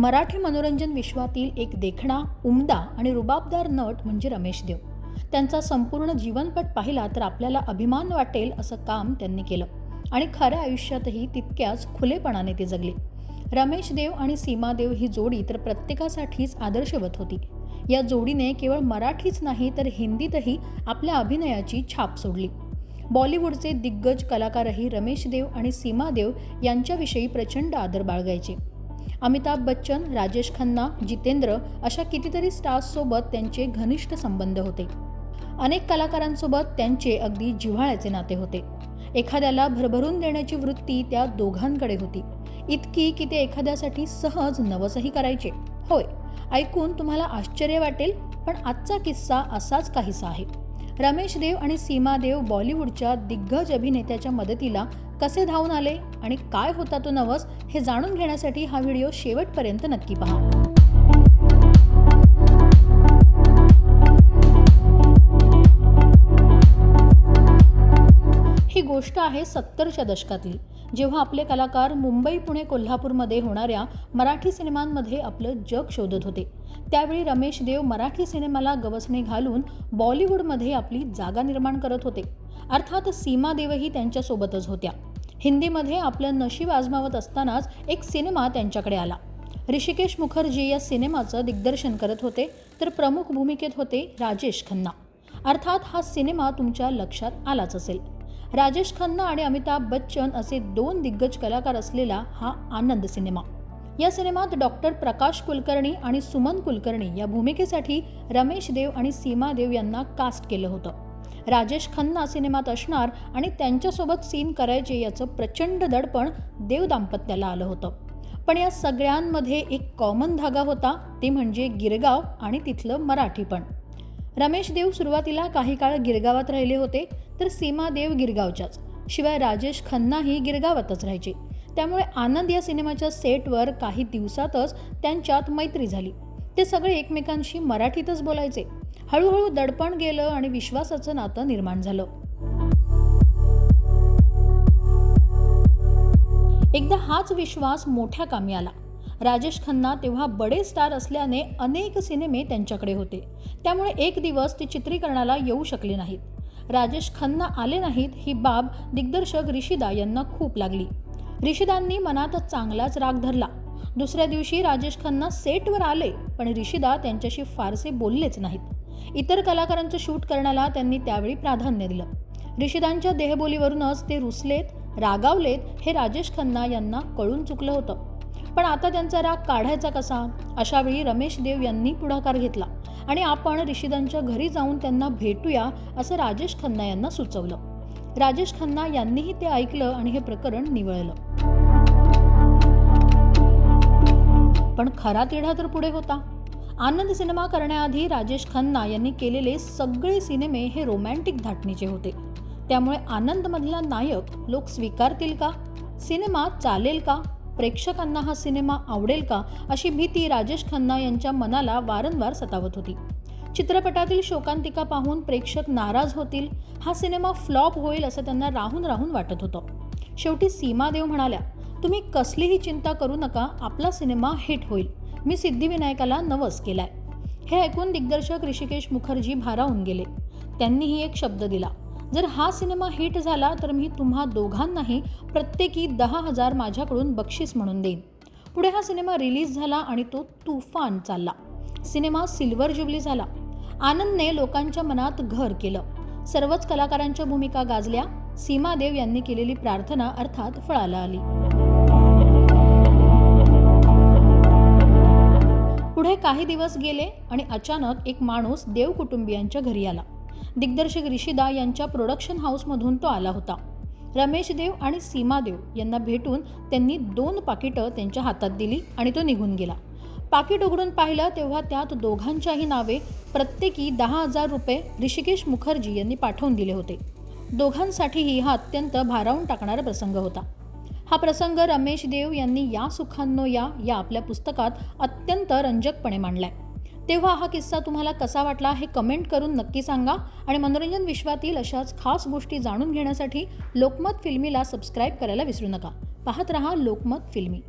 मराठी मनोरंजन विश्वातील एक देखणा उमदा आणि रुबाबदार नट म्हणजे रमेश देव. त्यांचा संपूर्ण जीवनपट पाहिला तर आपल्याला अभिमान वाटेल असं काम त्यांनी केलं. आणि खऱ्या आयुष्यातही तितक्याच खुलेपणाने ते जगले. रमेश देव आणि सीमा देव ही जोडी तर प्रत्येकासाठीच आदर्शवत होती. या जोडीने केवळ मराठीच नाही तर हिंदीतही आपल्या अभिनयाची छाप सोडली. बॉलिवूडचे दिग्गज कलाकारही रमेश देव आणि सीमा देव यांच्याविषयी प्रचंड आदर बाळगायचे. अमिताभ बच्चन राजेश खन्ना जितेंद्र अशा कितीतरी स्टार्ससोबत त्यांचे घनिष्ठ संबंध होते. अनेक कलाकारांसोबत त्यांचे अगदी जिव्हाळ्याचे नाते होते. एखाद्याला भरभरून देण्याची वृत्ती त्या दोघांकडे होती. इतकी की ते एखाद्यासाठी सहज नवसही करायचे. होय ऐकून तुम्हाला आश्चर्य वाटेल पण आजचा किस्सा असाच काहीसा आहे. रमेश देव आणि सीमा देव बॉलिवूडच्या दिग्गज अभिनेत्याच्या मदतीला कसे धावून आले आणि काय होता तो नवस हे जाणून घेण्यासाठी हा व्हिडिओ शेवटपर्यंत नक्की पहा. ही गोष्ट आहे सत्तरच्या दशकातली. जेव्हा आपले कलाकार मुंबई पुणे कोल्हापूरमध्ये होणाऱ्या मराठी सिनेमांमध्ये आपलं जग शोधत होते. त्यावेळी रमेश देव मराठी सिनेमाला गवसणे घालून बॉलिवूडमध्ये आपली जागा निर्माण करत होते. अर्थात सीमा देवही त्यांच्यासोबतच होत्या. हिंदीमध्ये आपलं नशीब आजमावत असतानाच एक सिनेमा त्यांच्याकडे आला. ऋषिकेश मुखर्जी या सिनेमाचं दिग्दर्शन करत होते तर प्रमुख भूमिकेत होते राजेश खन्ना. अर्थात हा सिनेमा तुमच्या लक्षात आलाच असेल. राजेश खन्ना आणि अमिताभ बच्चन असे दोन दिग्गज कलाकार असलेला हा आनंद सिनेमा. या सिनेमात डॉक्टर प्रकाश कुलकर्णी आणि सुमन कुलकर्णी या भूमिकेसाठी रमेश देव आणि सीमा देव यांना कास्ट केलं होतं. राजेश खन्ना सिनेमात असणार आणि त्यांच्यासोबत सीन करायचे याचं प्रचंड दडपण देव दाम्पत्याला आलं होतं. पण या सगळ्यांमध्ये एक कॉमन धागा होता ते म्हणजे गिरगाव आणि तिथलं मराठीपण रमेश देव सुरुवातीला काही काळ गिरगावात राहिले होते तर सीमा देव गिरगावच्याच. शिवाय राजेश खन्नाही गिरगावातच राहायचे. त्यामुळे आनंद या सिनेमाच्या सेटवर काही दिवसातच त्यांच्यात मैत्री झाली. ते सगळे एकमेकांशी मराठीतच बोलायचे. हळूहळू दडपण गेलं आणि विश्वासाचं नातं निर्माण झालं. एकदा हाच विश्वास मोठ्या कामी आला. राजेश खन्ना तेव्हा बडे स्टार असल्याने अनेक सिनेमे त्यांच्याकडे होते. त्यामुळे एक दिवस ते चित्रीकरणाला येऊ शकले नाहीत. राजेश खन्ना आले नाहीत ही बाब दिग्दर्शक ऋषिदा यांना खूप लागली. ऋषिदांनी मनात चांगलाच राग धरला. दुसऱ्या दिवशी राजेश खन्ना सेटवर आले पण ऋषिदा त्यांच्याशी फारसे बोललेच नाहीत. इतर कलाकारांचं शूट करण्याला त्यांनी त्यावेळी प्राधान्य दिलं. ऋषिदांच्या देहबोलीवरूनच ते रुसलेत रागावलेत हे राजेश खन्ना यांना कळून चुकलं होतं. पण आता त्यांचा राग काढायचा कसा? अशावेळी रमेश देव यांनी पुढाकार घेतला आणि आपण ऋषिदांच्या घरी जाऊन त्यांना भेटूया असं राजेश खन्ना यांना सुचवलं. राजेश खन्ना यांनीही ते ऐकलं आणि हे प्रकरण निवळलं. पण खरा तिढा तर पुढे होता. आनंद सिनेमा करण्याआधी राजेश खन्ना यांनी केलेले सगळे सिनेमे हे रोमॅन्टिक धाटणीचे होते. त्यामुळे आनंदमधला नायक लोक स्वीकारतील का? सिनेमा चालेल का? प्रेक्षकांना हा सिनेमा आवडेल का? अशी भीती राजेश खन्ना यांच्या मनाला वारंवार सतावत होती. चित्रपटातील शोकांतिका पाहून प्रेक्षक नाराज होतील. हा सिनेमा फ्लॉप होईल असं त्यांना राहून राहून वाटत होतं. शेवटी सीमादेव म्हणाल्या तुम्ही कसलीही चिंता करू नका. आपला सिनेमा हिट होईल. मी सिद्धिविनायकाला नवस केलाय. हे ऐकून दिग्दर्शक ऋषिकेश मुखर्जी भारावून गेले. त्यांनीही एक शब्द दिला जर हा सिनेमा हिट झाला तर मी तुम्हा दोघांनाही प्रत्येकी दहा हजार माझ्याकडून बक्षीस म्हणून देईन. पुढे हा सिनेमा रिलीज झाला आणि तो तुफान चालला. सिनेमा सिल्वर जुबली झाला. आनंदने लोकांच्या मनात घर केलं. सर्वच कलाकारांच्या भूमिका गाजल्या. सीमा देव यांनी केलेली प्रार्थना अर्थात फळाला आली. पुढे काही दिवस गेले आणि अचानक एक माणूस देव कुटुंबियांच्या घरी आला. दिग्दर्शक ऋषिदा यांच्या प्रोडक्शन हाऊसमधून तो आला होता. रमेश देव आणि सीमा देव यांना भेटून त्यांनी दोन पाकिटं त्यांच्या हातात दिली आणि तो निघून गेला. पाकिट उघडून पाहिलं तेव्हा त्यात दोघांच्याही नावे प्रत्येकी दहा हजार रुपये ऋषिकेश मुखर्जी यांनी पाठवून दिले होते. दोघांसाठीही हा अत्यंत भारावून टाकणारा प्रसंग होता. हा प्रसंग रमेश देव यांनी या सुखांनो या या आपल्या पुस्तकात अत्यंत रंजकपणे मांडलाय. तेव्हा हा किस्सा तुम्हाला कसा वाटला हे कमेंट करून नक्की सांगा आणि मनोरंजन विश्वातील अशाच खास गोष्टी जाणून घेण्यासाठी लोकमत फिल्मीला सबस्क्राईब करायला विसरू नका. पाहत रहा लोकमत फिल्मी.